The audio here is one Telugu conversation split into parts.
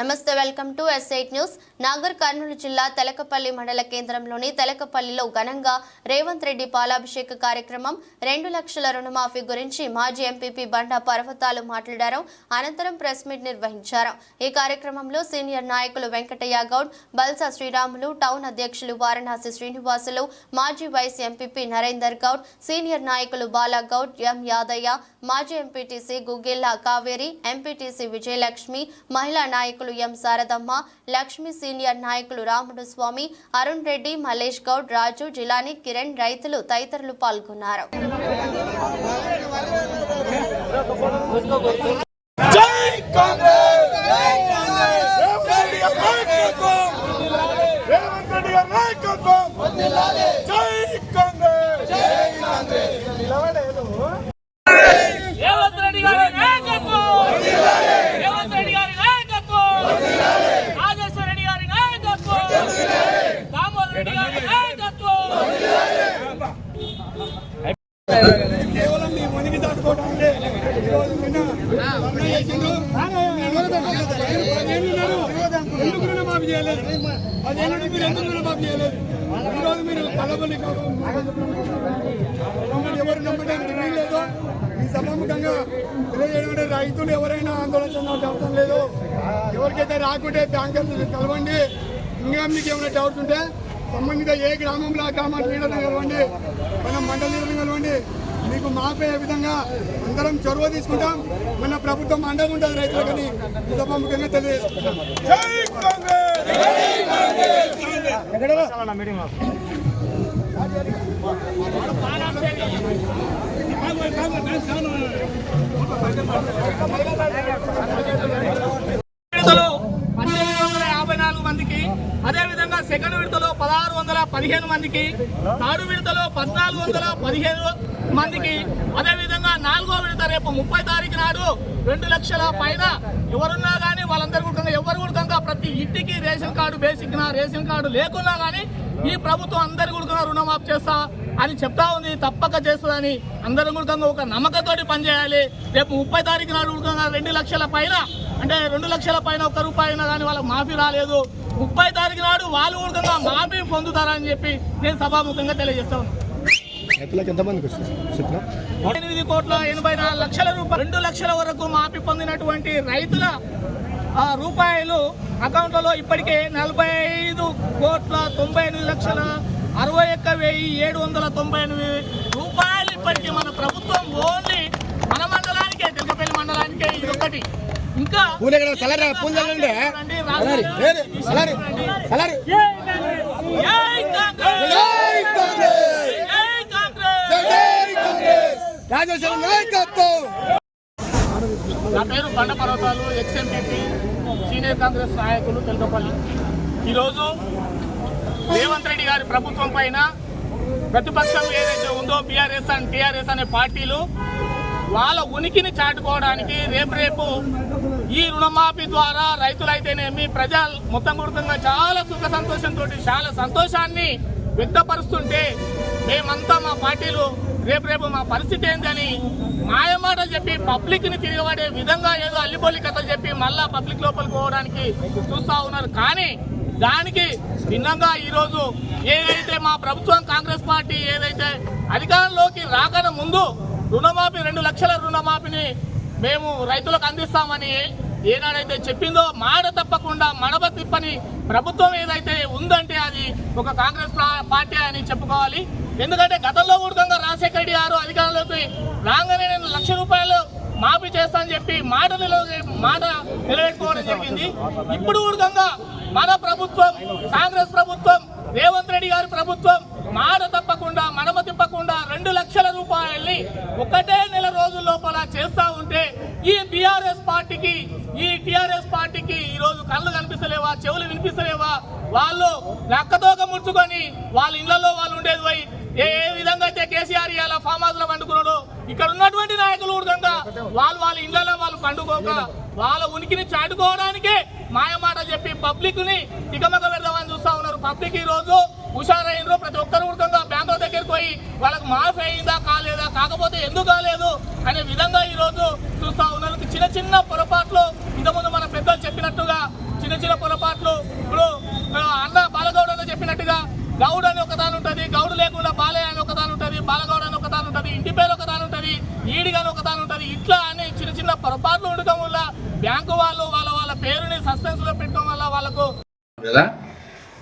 నమస్తే welcome to S eight news. Nagar Kurnool జిల్లా తెలకపల్లి మండల కేంద్రంలోని తెలకపల్లిలో ఘనంగా రేవంత్ రెడ్డి పాలాభిషేక కార్యక్రమం రెండు లక్షల రుణమాఫీ గురించి మాజీ ఎంపీపీ బండా పర్వతాలు మాట్లాడారు. అనంతరం ప్రెస్ మీట్ నిర్వహించారు. ఈ కార్యక్రమంలో సీనియర్ నాయకులు వెంకటయ్య గౌడ్ బల్సా శ్రీరాములు టౌన్ అధ్యక్షులు వారణాసి శ్రీనివాసులు మాజీ vice MPP Narender Goud senior నాయకులు బాలా గౌడ్ ఎం యాదయ్య మాజీ ఎంపీటీసీ గుగ్గిల్లా కావేరి ఎంపీటీసీ విజయలక్ష్మి మహిళా నాయకులు ఎం శారదమ్మ లక్ష్మి సీనియర్ నాయకులు రాముడు స్వామి అరుణ్ రెడ్డి మల్లేష్ గౌడ్ రాజు జిలాని కిరణ్ రైతులు తదితరులు పాల్గొన్నారు. జై కాంగ్రెస్ రేవంత్ రెడ్డి గారి నాయకత్వం రేవంత్ రెడ్డి గారి నాయకత్వం జై కాంగ్రెస్ రేవంత్ రెడ్డి గారి నాయకత్వం రేవంత్ రెడ్డి గారి నాయకత్వం రాజేశ్వర రెడ్డి గారి నాయకత్వం దామోదర్ రెడ్డి గారి నాయకత్వం కేవలం మీ మునిగి దాటుకోవడానికి ఈరోజు నిన్న ధర్నా చేసిండ్రు. పదేళ్ళున్నారు. ఎందుకు రుణమాఫీ చేయలేదు పదేళ్ళ మీరు ఎందుకు రుణమాఫీ చేయలేదు ఈరోజు మీరు కలబలి మమ్మల్ని ఎవరు నమ్మడానికి వీల్లేదు ఈ సభాముఖంగా తెలియజేయడం రైతులు ఎవరైనా ఆందోళన చెందాల్సిన అవసరం లేదు ఎవరికైతే రాకుంటే బ్యాంకర్లు కలవండి ఇంకా మీకు ఏమైనా డౌట్స్ ఉంటే సంబంధిత ఏ గ్రామంలో ఆ గ్రామాల లీడర్ని కలవండి మన మండలి కలవండి మీకు మాపే విధంగా అందరం చొరవ తీసుకుంటాం. మన ప్రభుత్వం అండగా ఉంటుంది రైతులకని ఈ ముఖ్యంగా తెలియజేసుకుంటాం పద్దెనిమిది వందల యాభై నాలుగు మందికి అదే విధంగా సెకండ్ విడతలో పదహారు వందల పదిహేను మందికి థర్డ్ విడతలో పద్నాలుగు వందల పదిహేను మందికి అదే విధంగా నాలుగో విడత రేపు ముప్పై తారీఖు నాడు రెండు లక్షల పైన ఎవరున్నా కానీ వాళ్ళందరూ కూడా ఎవరు కూడా ప్రతి ఇంటికి రేషన్ కార్డు బేసిక్ నా రేషన్ కార్డు లేకున్నా కానీ ఈ ప్రభుత్వం అందరు కూడా రుణమాఫ్ చేస్తా అని చెప్తా ఉంది. తప్పక చేస్తుందని అందరం కూడా ఒక నమ్మకంతోటి పనిచేయాలి. రేపు ముప్పై తారీఖు నాడు కూడా రెండు లక్షల పైన అంటే రెండు లక్షల పైన ఒక్క రూపాయి అయినా కానీ వాళ్ళకి మాఫీ రాలేదు. ముప్పై తారీఖు నాడు వాళ్ళు కూడా మాఫీ పొందుతారని చెప్పి నేను సభాముఖంగా తెలియజేస్తా ఉన్నాను రైతులకు ఎంతమందికి వస్తుంది చెప్పిన ఎనిమిది కోట్ల ఎనభై నాలుగు లక్షల రూపాయలు రెండు లక్షల వరకు మాఫీ పొందినటువంటి రైతుల రూపాయలు అకౌంట్లలో ఇప్పటికే నలభై ఐదు కోట్ల తొంభై ఎనిమిది లక్షల అరవై ఒక్క వెయ్యి ఏడు వందల తొంభై ఎనిమిది రూపాయలు ఇప్పటికీ మన ప్రభుత్వం ఓన్లీ మన మండలానికే తెలకపల్లి మండలానికే ఇది ఒకటి ఇంకా పూలు ఎక్కడ సలారి పూలు చల్లండి? సలారి సలారి జై కాంగ్రెస్! జై కాంగ్రెస్ జై కాంగ్రెస్! జై కాంగ్రెస్ రాజేశ్వర నాయకత్వం నా పేరు బండ పర్వతాలు ఎక్స్ఎంపీపీ సీనియర్ కాంగ్రెస్ నాయకులు తెలకపల్లి ఈరోజు రేవంత్ రెడ్డి గారి ప్రభుత్వం పైన ప్రతిపక్షం ఏదైతే ఉందో బీఆర్ఎస్ అండ్ టీఆర్ఎస్ అనే పార్టీలు వాళ్ళ ఉనికిని చాటుకోవడానికి రేపు రేపు ఈ రుణమాఫీ ద్వారా రైతులైతేనేమి ప్రజలు మొత్తం గుర్తంగా చాలా సుఖ సంతోషంతో చాలా సంతోషాన్ని వ్యక్తపరుస్తుంటే మేమంతా మా పార్టీలు రేపు రేపు మా పరిస్థితి ఏందని మాయమాట చెప్పి పబ్లిక్ని తిరగబడే విధంగా ఏదో అల్లిబొల్లి కథలు చెప్పి మళ్ళా పబ్లిక్ లోపలికి పోవడానికి చూస్తూ ఉన్నారు. కానీ దానికి భిన్నంగా ఈరోజు ఏదైతే మా ప్రభుత్వం కాంగ్రెస్ పార్టీ ఏదైతే అధికారంలోకి రాకన ముందు రుణమాఫీ రెండు లక్షల రుణమాఫీని మేము రైతులకు అందిస్తామని ఏనాడైతే చెప్పిందో మాట తప్పకుండా మడబ తిప్పని ప్రభుత్వం ఏదైతే ఉందంటే అది ఒక కాంగ్రెస్ పార్టీ అని చెప్పుకోవాలి. ఎందుకంటే గతంలో కూడా రాజశేఖర రెడ్డి గారు అధికారంలోకి రాగానే నేను లక్ష రూపాయలు మాఫీ చేస్తా అని చెప్పి మాట నిలవ మాట నిలబెట్టుకోవడం జరిగింది. ఇప్పుడు కూడా మన ప్రభుత్వం కాంగ్రెస్ ప్రభుత్వం రేవంత్ రెడ్డి గారి ప్రభుత్వం మాట తప్పకుండా మడమ రెండు లక్షల రూపాయల్ని ఒకటే నెల రోజుల లోపల చేస్తా ఉంటే ఈ బీఆర్ఎస్ పార్టీకి ఈ టిఆర్ఎస్ పార్టీకి ఈరోజు కళ్ళు కనిపిస్తలేవా చెవులు వినిపిస్తలేవా? వాళ్ళు నక్కతోక ముడుచుకొని వాళ్ళ ఇళ్ళలో వాళ్ళు ఉండేది పోయి ఏ ఏ విధంగా అయితే కేసీఆర్ ఇలా ఫామ్ హౌస్లో పండుకున్నాడు ఇక్కడ ఉన్నటువంటి నాయకులు కూడా వాళ్ళు వాళ్ళ ఇళ్ళలో వాళ్ళు పండుకోక వాళ్ళ ఉనికిని చాటుకోవడానికే మాయమాట చెప్పి పబ్లిక్ని తికమక పెడదామని చూస్తా ఉన్నారు. పబ్లిక్ ఈ రోజు హుషారైనరు ప్రతి ఒక్కరు కూడా పోయి వాళ్ళకి మాఫీ అయిందా కాలేదా కాకపోతే ఎందుకు కాలేదు అనే విధంగా ఈ రోజు చూస్తా ఉన్నారు చిన్న చిన్న పొరపాట్లు ఇంతకుముందు మన పెద్దలు చెప్పినట్టుగా చిన్న పొరపాట్లు ఇప్పుడు ఆ, అన్న బాలగౌడ్ అన్న చెప్పినట్టుగా గౌడ్ అని ఒక దాని ఉంటుంది గౌడ్ లేకుండా బాలయ్య అని ఒక దాని ఉంటుంది బాలగౌడ్ అని ఒక దాని ఉంటుంది ఇంటి పేరు ఒక దాని ఉంటుంది ఈడిగా అని ఒక దాని ఉంటుంది ఇట్లా అని చిన్న చిన్న పొరపాట్లు ఉండటం వల్ల బ్యాంకు వాళ్ళు వాళ్ళ వాళ్ళ పేరుని సస్పెన్స్లో పెట్టడం వల్ల వాళ్ళకు కదా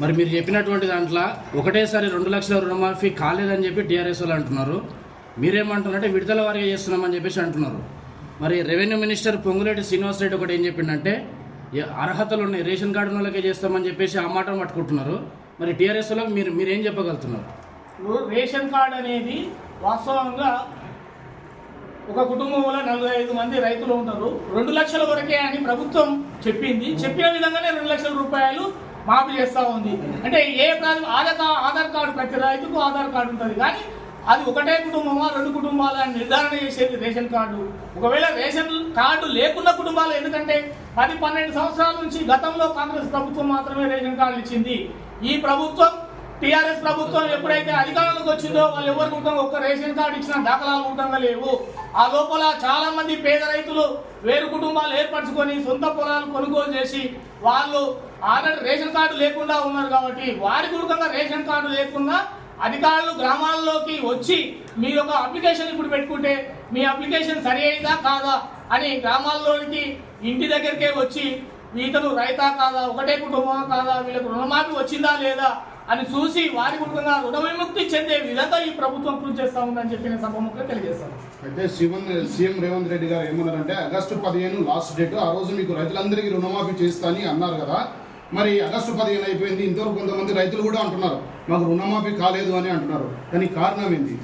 మరి మీరు చెప్పినటువంటి దాంట్లో ఒకటేసారి రెండు లక్షల రుణమాఫీ కాలేదని చెప్పి టీఆర్ఎస్ వాళ్ళు అంటున్నారు. మీరేమంటున్నారంటే విడుదల వారిగా చేస్తున్నామని చెప్పేసి అంటున్నారు. మరి రెవెన్యూ మినిస్టర్ పొంగులేటి శ్రీనివాసరెడ్డి ఒకటి ఏం చెప్పిండంటే అర్హతలు ఉన్నాయి రేషన్ కార్డు వాళ్ళకే చేస్తామని చెప్పేసి ఆ మాట పట్టుకుంటున్నారు. మరి టీఆర్ఎస్ వాళ్ళకి మీరు మీరేం చెప్పగలుగుతున్నారు? రేషన్ కార్డు అనేది వాస్తవంగా ఒక కుటుంబంలో నలభై ఐదు మంది రైతులు ఉంటారు. రెండు లక్షల వరకే అని ప్రభుత్వం చెప్పింది. చెప్పిన విధంగానే రెండు లక్షల రూపాయలు మాఫీ చేస్తూ ఉంది. అంటే ఏ ప్రాంతం ఆధార్ ఆధార్ కార్డు ప్రతి రైతుకు ఆధార్ కార్డు ఉంటుంది. కానీ అది ఒకటే కుటుంబమా రెండు కుటుంబాలు అని నిర్ధారణ చేసేది రేషన్ కార్డు. ఒకవేళ రేషన్ కార్డు లేకున్న కుటుంబాలు ఎందుకంటే పది పన్నెండు సంవత్సరాల నుంచి గతంలో కాంగ్రెస్ ప్రభుత్వం మాత్రమే రేషన్ కార్డులు ఇచ్చింది. ఈ ప్రభుత్వం టీఆర్ఎస్ ప్రభుత్వం ఎప్పుడైతే అధికారంలోకి వచ్చిందో వాళ్ళు ఎవరికి ఉంటారో ఒక్క రేషన్ కార్డు ఇచ్చిన దాఖలాలు ఉండగా లేవు ఆ లోపల చాలా మంది పేద రైతులు వేరు కుటుంబాలు ఏర్పరచుకొని సొంత పొలాలు కొనుగోలు చేసి వాళ్ళు ఆల్రెడీ రేషన్ కార్డు లేకుండా ఉన్నారు కాబట్టి వారి గురుకంగా రేషన్ కార్డు లేకుండా అధికారులు గ్రామాల్లోకి వచ్చి మీరు ఒక అప్లికేషన్ ఇప్పుడు పెట్టుకుంటే మీ అప్లికేషన్ సరి అయిందా కాదా అని గ్రామాల్లోనికి ఇంటి దగ్గరికే వచ్చి ఇతను రైతా కాదా ఒకటే కుటుంబమా కాదా వీళ్ళకు రుణమాఫీ వచ్చిందా లేదా అని చూసి వారి కుటుంబంగా రుణ విముక్తి చెందే విధంగా ఈ ప్రభుత్వం కృషి చేస్తా ఉందని చెప్పి నేను సభముఖంగా తెలియజేస్తాను. అయితే సీఎం సీఎం రేవంత్ రెడ్డి గారు ఏమన్నారంటే ఆగస్టు పదిహేను లాస్ట్ డేట్ ఆ రోజు మీకు రైతులందరికీ రుణమాఫీ చేస్తా అని అన్నారు కదా. మరి ఆగస్టు పదిహేను అయిపోయింది ఇంతవరకు కొంతమంది రైతులు కూడా అంటున్నారు మాకు రుణమాఫీ కాలేదు అని అంటున్నారు. దానికి కారణం ఏంది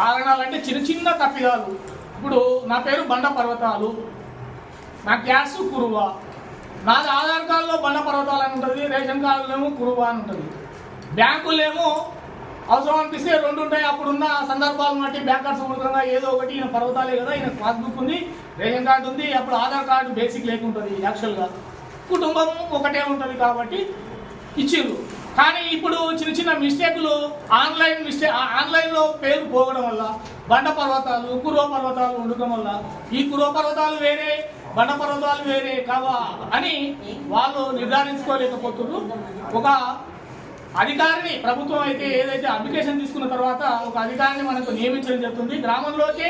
కారణాలంటే చిన్న చిన్న తప్పిదాలు. ఇప్పుడు నా పేరు బండ పర్వతాలు నా గ్యాస్ కురువ. నాది ఆధార్ కార్డులో బండ పర్వతాలు అని ఉంటుంది రేషన్ కార్డులేమో కురువ అని ఉంటుంది. బ్యాంకులేమో అవసరం అనిపిస్తే రెండు ఉంటాయి. అప్పుడున్న సందర్భాలను బట్టి బ్యాంకర్స్ మూలంగా ఏదో ఒకటి ఈయన పర్వతాలే కదా ఈయన పాస్బుక్ ఉంది రేషన్ కార్డు ఉంది అప్పుడు ఆధార్ కార్డు బేసిక్ లేకుంటుంది యాక్చువల్గా కుటుంబం ఒకటే ఉంటుంది కాబట్టి ఇచ్చిండ్రు కానీ ఇప్పుడు చిన్న చిన్న మిస్టేక్లు ఆన్లైన్ మిస్టేక్ ఆన్లైన్లో పేరు పోవడం వల్ల బండ పర్వతాలు కురవ పర్వతాలు ఉండడం వల్ల ఈ కురవ పర్వతాలు వేరే బండ పర్వతాలు వేరే కావా అని వాళ్ళు నిర్ధారించుకోలేకపోతున్నారు ఒక అధికారిని ప్రభుత్వం అయితే ఏదైతే అప్లికేషన్ తీసుకున్న తర్వాత ఒక అధికారిని మనకు నియమించడం జరుగుతుంది. గ్రామంలోకి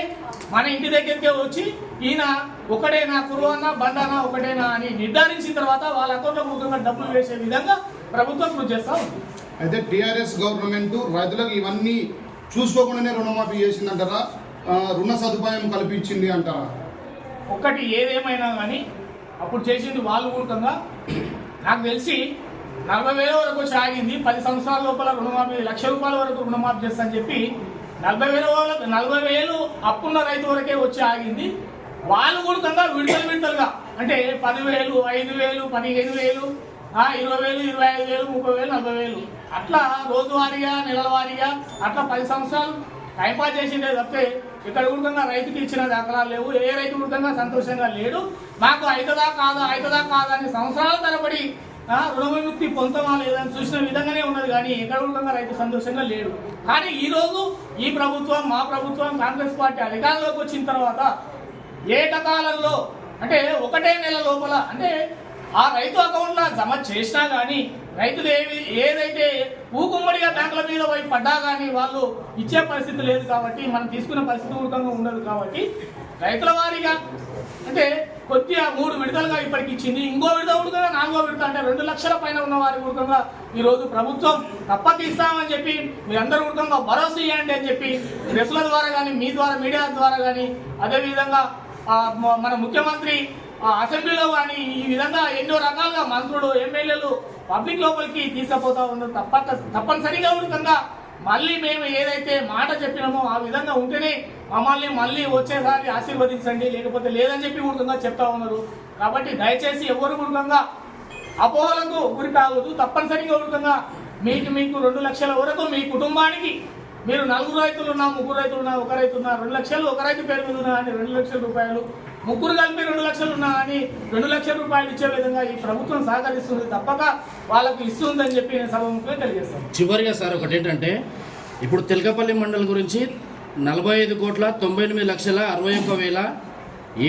మన ఇంటి దగ్గరికే వచ్చి ఈయన ఒకటేనా కురువన్నా బండనా ఒకటేనా అని నిర్ధారించిన తర్వాత వాళ్ళ అకౌంట్లో ముఖ్యంగా డబ్బులు వేసే విధంగా ప్రభుత్వం కృషి చేస్తా ఉంది. అయితే టీఆర్ఎస్ గవర్నమెంట్ రైతులకు ఇవన్నీ చూసుకోకుండానే రుణమాఫీ చేసిందంటారా? ఆ, రుణ సదుపాయం కల్పించింది అంటారా? ఒక్కటి ఏదేమైనా కానీ అప్పుడు చేసింది వాళ్ళు కూడకంగా. నాకు తెలిసి నలభై వేల వరకు వచ్చి ఆగింది పది సంవత్సరాల లోపల రుణమాఫీ లక్ష రూపాయల వరకు రుణమాఫీ చేస్తా అని చెప్పి నలభై వేల వాళ్ళ నలభై వేలు అప్పున్న రైతు వరకే వచ్చి ఆగింది. వాళ్ళు కూడకంగా విడతలు విడతలుగా అంటే పదివేలు ఐదు వేలు పదిహేను వేలు ఇరవై వేలు ఇరవై ఐదు వేలు ముప్పై వేలు నలభై వేలు. అట్లా రోజువారీగా నెలల వారీగా అట్లా పది సంవత్సరాలు టైంపాస్ చేసిందే తప్పితే ఇక్కడ ఉడకంగా రైతుకి ఇచ్చిన దాఖలాలు లేవు. ఏ రైతు ఉడకంగా సంతోషంగా లేడు. మాకు అవుతుందా కాదా అవుతుందా కాదా అని సంవత్సరాల తరబడి రుణవిముక్తి రుణ విముక్తి పొందమా లేదని చూసిన విధంగానే ఉన్నది కానీ ఎక్కడ ఉడకంగా రైతు సంతోషంగా లేడు. కానీ ఈరోజు ఈ ప్రభుత్వం మా ప్రభుత్వం కాంగ్రెస్ పార్టీ అధికారంలోకి వచ్చిన తర్వాత ఏకకాలంలో అంటే ఒకటే నెల లోపల అంటే ఆ రైతు అకౌంట్లో జమ చేసినా కానీ రైతులు ఏవి ఏదైతే ఊకుమ్మడిగా బ్యాంకుల మీద పోయి పడ్డా కానీ వాళ్ళు ఇచ్చే పరిస్థితి లేదు కాబట్టి మనం తీసుకునే పరిస్థితి ఉండదు కాబట్టి రైతుల వారీగా అంటే కొద్దిగా మూడు విడతలుగా ఇప్పటికి ఇచ్చింది. ఇంకో విడుదల కూడా నాలుగో విడత అంటే రెండు లక్షల పైన ఉన్న వారి ఉడకంగా ఈరోజు ప్రభుత్వం తప్పక ఇస్తామని చెప్పి మీరందరూ ఉడకంగా భరోసా ఇవ్వండి అని చెప్పి ప్రెస్ల ద్వారా కానీ మీ ద్వారా మీడియా ద్వారా కానీ అదేవిధంగా మన ముఖ్యమంత్రి ఆ, అసెంబ్లీలో కానీ ఈ విధంగా ఎన్నో రకాలుగా మంత్రులు ఎమ్మెల్యేలు పబ్లిక్ లోపలికి తీసుకుపోతా ఉన్నారు తప్పక తప్పనిసరిగా ఉండకంగా మళ్ళీ మేము ఏదైతే మాట చెప్పినామో ఆ విధంగా ఉంటేనే మమ్మల్ని మళ్ళీ వచ్చేసారి ఆశీర్వదించండి లేకపోతే లేదని చెప్పి ఉడకంగా చెప్తా ఉన్నారు. కాబట్టి దయచేసి ఎవరు ఉడకంగా అపోహలకు గురి కావద్దు. తప్పనిసరిగా ఉడకంగా మీకు మీకు రెండు లక్షల వరకు మీ కుటుంబానికి మీరు నలుగురు రైతులు ఉన్నా ముగ్గురు రైతులు ఉన్నా ఒక రైతు ఉన్నా రెండు లక్షలు ఒక రైతు పేరు మీద ఉన్నా అని రెండు లక్షల రూపాయలు. ముగ్గురు కలిపి రెండు లక్షలు ఉన్నా అని రెండు లక్షల రూపాయలు ఇచ్చే విధంగా ఈ ప్రభుత్వం సహకరిస్తుంది తప్పక వాళ్ళకు ఇస్తుందని చెప్పి నేను సభముఖంగా తెలియజేస్తాను. చివరిగా సార్ ఒకటి ఏంటంటే ఇప్పుడు తెలకపల్లి మండలం గురించి నలభై ఐదు కోట్ల తొంభై ఎనిమిది లక్షల అరవై ఒక్క వేల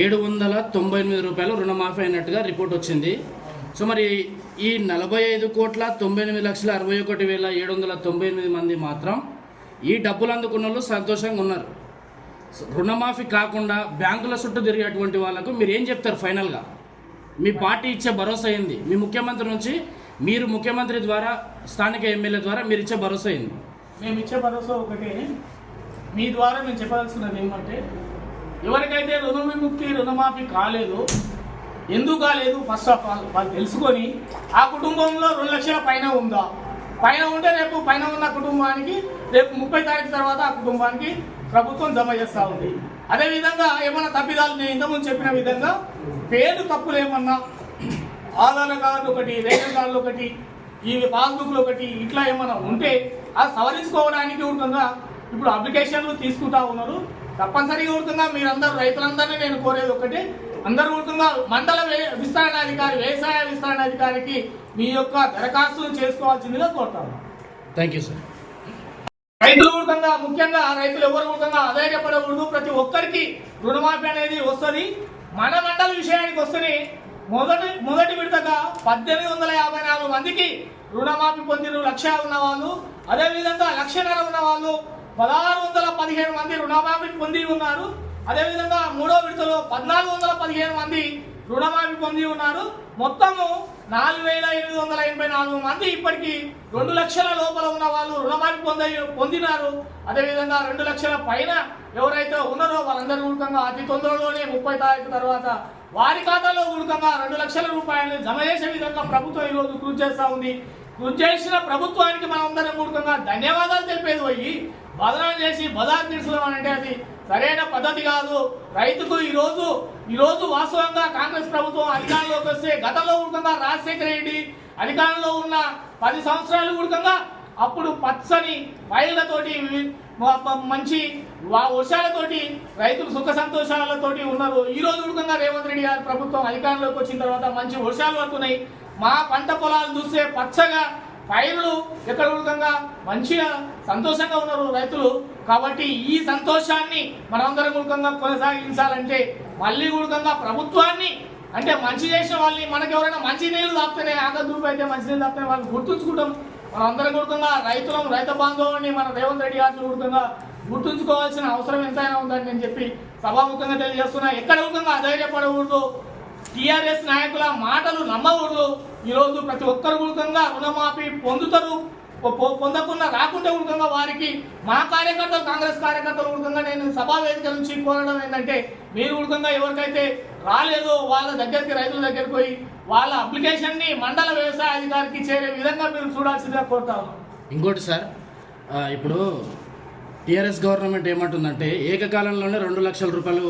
ఏడు వందల తొంభై ఎనిమిది రూపాయలు రుణమాఫీ అయినట్టుగా రిపోర్ట్ వచ్చింది. సో మరి ఈ నలభై ఐదు కోట్ల తొంభై ఎనిమిది లక్షల అరవై ఒకటి వేల ఏడు వందల తొంభై ఎనిమిది మంది మాత్రం ఈ డబ్బులు అందుకున్న వాళ్ళు సంతోషంగా ఉన్నారు. రుణమాఫీ కాకుండా బ్యాంకుల చుట్టూ తిరిగేటువంటి వాళ్ళకు మీరు ఏం చెప్తారు ఫైనల్గా మీ పార్టీ ఇచ్చే భరోసా అయింది మీ ముఖ్యమంత్రి నుంచి మీరు ముఖ్యమంత్రి ద్వారా స్థానిక ఎమ్మెల్యే ద్వారా మీరు ఇచ్చే భరోసా అయింది మేము ఇచ్చే భరోసా ఒకటే. మీ ద్వారా మేము చెప్పాల్సినది ఏమంటే ఎవరికైతే రుణ విముక్తి రుణమాఫీ కాలేదు ఎందుకు కాలేదు? ఫస్ట్ ఆఫ్ ఆల్ వాళ్ళు తెలుసుకొని ఆ కుటుంబంలో రెండు లక్షల పైన ఉందా? పైన ఉంటే రేపు పైన ఉన్న కుటుంబానికి రేపు ముప్పై తారీఖు తర్వాత ఆ కుటుంబానికి ప్రభుత్వం జమ చేస్తూ ఉంది. అదేవిధంగా ఏమైనా తప్పిదాలు నేను ఇంతకుముందు చెప్పిన విధంగా పేరు తప్పులు ఏమన్నా ఆధార్ కార్డు ఒకటి రేషన్ కార్డులు ఒకటి ఈ పాస్బుక్లు ఒకటి ఇట్లా ఏమైనా ఉంటే అది సవరించుకోవడానికి ఉడకంగా ఇప్పుడు అప్లికేషన్లు తీసుకుంటా ఉన్నారు. తప్పనిసరిగా ఉంటుందా మీరందరూ రైతులందరినీ నేను కోరేది ఒకటి అందరూ ఉంటుందా మండల విస్తరణాధికారి విస్తరణ అధికారి వ్యవసాయ విస్తరణ అధికారికి మీ యొక్క దరఖాస్తులు చేసుకోవాల్సిందిగా కోరుతాను థ్యాంక్ యూ సార్ రైతులు కూడా ముఖ్యంగా రైతులు ఎవరు కూడా అధైర్యపడకూడదు. ప్రతి ఒక్కరికి రుణమాఫీ అనేది వస్తుంది. మన మండల విషయానికి వస్తుంది మొదటి మొదటి విడతగా పద్దెనిమిది వందల యాభై నాలుగు మందికి రుణమాఫీ పొందిన లక్ష ఉన్న వాళ్ళు అదేవిధంగా లక్షన్నర ఉన్న వాళ్ళు పదహారు వందల పదిహేను మంది రుణమాఫీ పొంది ఉన్నారు. అదేవిధంగా మూడో విడతలో పద్నాలుగు వందల పదిహేను మంది రుణమాఫీ పొంది ఉన్నారు. మొత్తము నాలుగు వేల ఎనిమిది వందల ఎనభై నాలుగు మంది ఇప్పటికీ రెండు లక్షల లోపల ఉన్న వాళ్ళు రుణమాఫీ పొంద పొందినారు. అదేవిధంగా రెండు లక్షల పైన ఎవరైతే ఉన్నారో వాళ్ళందరూ ఉడకంగా అతి తొందరలోనే ముప్పై తారీఖు తర్వాత వారి ఖాతాలో ఉడకంగా రెండు లక్షల రూపాయలు జమ చేసే విధంగా ప్రభుత్వం ఈరోజు కృషి చేస్తూ ఉంది. కృషి చేసిన ప్రభుత్వానికి మనం అందరం ధన్యవాదాలు తెలిపేది పోయి బదనాలు చేసి బజార్ తీర్చడం అంటే అది సరైన పద్ధతి కాదు. రైతుకు ఈరోజు ఈరోజు ఈ రోజు వాస్తవంగా కాంగ్రెస్ ప్రభుత్వం అధికారంలోకి వస్తే గతంలో ఉడకంగా రాజశేఖర రెడ్డి అధికారంలో ఉన్న పది సంవత్సరాలు ఉడకంగా అప్పుడు పచ్చని పైర్లతోటి మంచి వా- వర్షాలతోటి రైతులు సుఖ సంతోషాలతోటి ఉన్నారు. ఈ రోజు ఉడకంగా రేవంత్ రెడ్డి గారి ప్రభుత్వం అధికారంలోకి వచ్చిన తర్వాత మంచి వర్షాలు పడుతున్నాయి. మా పంట పొలాలు చూస్తే పచ్చగా పైర్లు ఎక్కడ విధంగా మంచిగా సంతోషంగా ఉన్నారు రైతులు. కాబట్టి ఈ సంతోషాన్ని మనమందరం ఉడకంగా కొనసాగించాలంటే మళ్ళీ ఉడకంగా ప్రభుత్వాన్ని అంటే మంచి చేసిన వాళ్ళని మనకి ఎవరైనా మంచి నీళ్ళు తాపితేనే ఆగదూపు అయితే మంచి నీళ్ళు తాపితే వాళ్ళని గుర్తుంచుకుంటాం. మనం అందరం రైతులం రైతు బాంధవుని మన రేవంత్ రెడ్డి గారిని గుర్తంగా గుర్తుంచుకోవాల్సిన అవసరం ఎంతైనా ఉందని నేను చెప్పి సభాముఖంగా తెలియజేస్తున్నా. ఎక్కడ ఉడకంగా అధైర్యపడకూడదు. టీఆర్ఎస్ నాయకుల మాటలు నమ్మకూడదు. ఈరోజు ప్రతి ఒక్కరు ఉడకంగా రుణమాఫీ పొందుతారు. పొందకుండా రాకుండా ఉడకంగా వారికి మా కార్యకర్తలు కాంగ్రెస్ కార్యకర్తలు ఉడకంగా నేను సభా వేదిక నుంచి కోరడం ఏంటంటే మీరు ఉడకంగా ఎవరికైతే రాలేదో వాళ్ళ దగ్గరికి రైతుల దగ్గరికి పోయి వాళ్ళ అప్లికేషన్ని మండల వ్యవసాయ అధికారికి చేరే విధంగా మీరు చూడాల్సిందిగా కోరుతా ఇంకోటి సార్ ఇప్పుడు టీఆర్ఎస్ గవర్నమెంట్ ఏమంటుందంటే ఏకకాలంలోనే రెండు లక్షల రూపాయలు